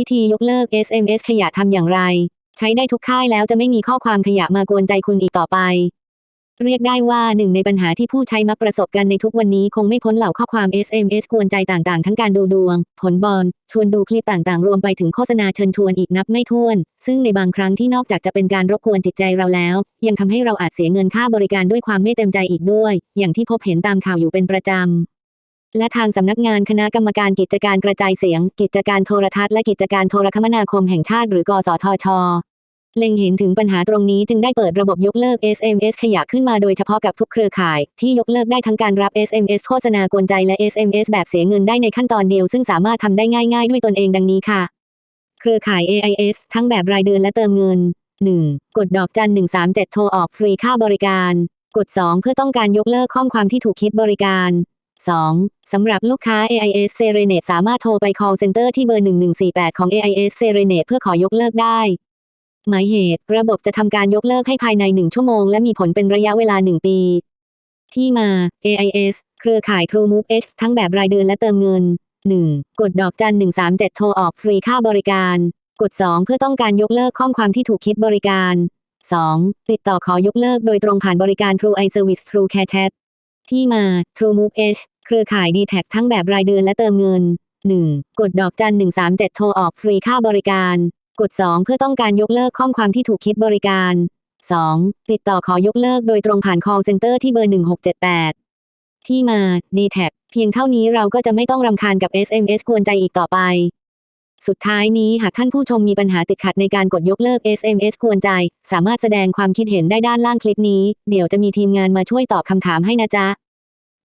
วิธียกเลิก SMS ขยะทำอย่างไร ใช้ได้ทุกค่ายแล้วจะไม่มีข้อความขยะมากวนใจคุณอีกต่อไป เรียกได้ว่าหนึ่งในปัญหาที่ผู้ใช้มักประสบกันในทุกวันนี้คงไม่พ้นเหล่าข้อความ SMS กวนใจต่างๆ ทั้งการดูดวง ผลบอลชวนดูคลิปต่างๆ รวมไปถึงโฆษณาเชิญชวนอีกนับไม่ถ้วน ซึ่งในบางครั้งที่นอกจากจะเป็นการรบกวนจิตใจเราแล้ว ยังทำให้เราอาจเสียเงินค่าบริการด้วยความไม่เต็มใจอีกด้วย อย่างที่พบเห็นตามข่าวอยู่เป็นประจำ และทางสำนักงานคณะกรรมการกิจการกระจายเสียง กิจการโทรทัศน์และกิจการโทรคมนาคมแห่งชาติหรือกสทช เล็งเห็นถึงปัญหาตรงนี้จึงได้เปิดระบบยกเลิก SMS ขยะขึ้นมาโดยเฉพาะกับทุกเครือข่าย ที่ยกเลิกได้ทั้งการรับ SMS โฆษณากวนใจและ SMS แบบเสียเงินได้ในขั้นตอนเดียว ซึ่งสามารถทำได้ง่ายๆ ด้วยตนเองดังนี้ค่ะ เครือข่าย AIS ทั้งแบบรายเดือนและเติมเงิน 1. กดดอกจัน137 โทรออกฟรีค่าบริการ กด 2 เพื่อต้องการยกเลิกข้อความที่ถูกคิดบริการ 2. สำหรับลูกค้า AIS Serenade สามารถโทรไป call center ที่เบอร์ 1148 ของ AIS Serenade เพื่อขอยกเลิกได้ หมายเหตุ ระบบจะทำการยกเลิกให้ภายใน 1 ชั่วโมง และมีผลเป็นระยะเวลา 1 ปี ที่มา AIS เครือข่าย TrueMove H ทั้งแบบรายเดือนและเติมเงิน 1. กดดอกจัน 137 โทรออกฟรีค่าบริการ กด 2 เพื่อต้องการยกเลิกข้อความที่ถูกคิดบริการ 2. ติดต่อขอยกเลิกโดยตรงผ่านบริการ True iService True Care Chat ที่มา TrueMove H เครือข่าย d t แททั้งแบบรายเดือนและเติมเงิน 1. กดดอกจัน 137 โทรออกฟรีค่าบริการ กด 2 เพื่อต้องการยกเลิกข้อความที่ถูกคิดบริการ 2. ติดต่อขอยกเลิกโดยตรงผ่าน call center ที่เบอร์ 1678 ที่มา d t แทเพียงเท่านี้เราก็จะไม่ต้องรำคาญกับ SMS กวนใจอีกต่อไป สุดท้ายนี้หากท่านผู้ชมมีปัญหาติดขัดในการกดยกเลิก SMS กวนใจ สามารถแสดงความคิดเห็นได้ด้านล่างคลิปนี้ เดี๋ยวจะมีทีมงานมาช่วยตอบคำถามให้นะจ๊ะ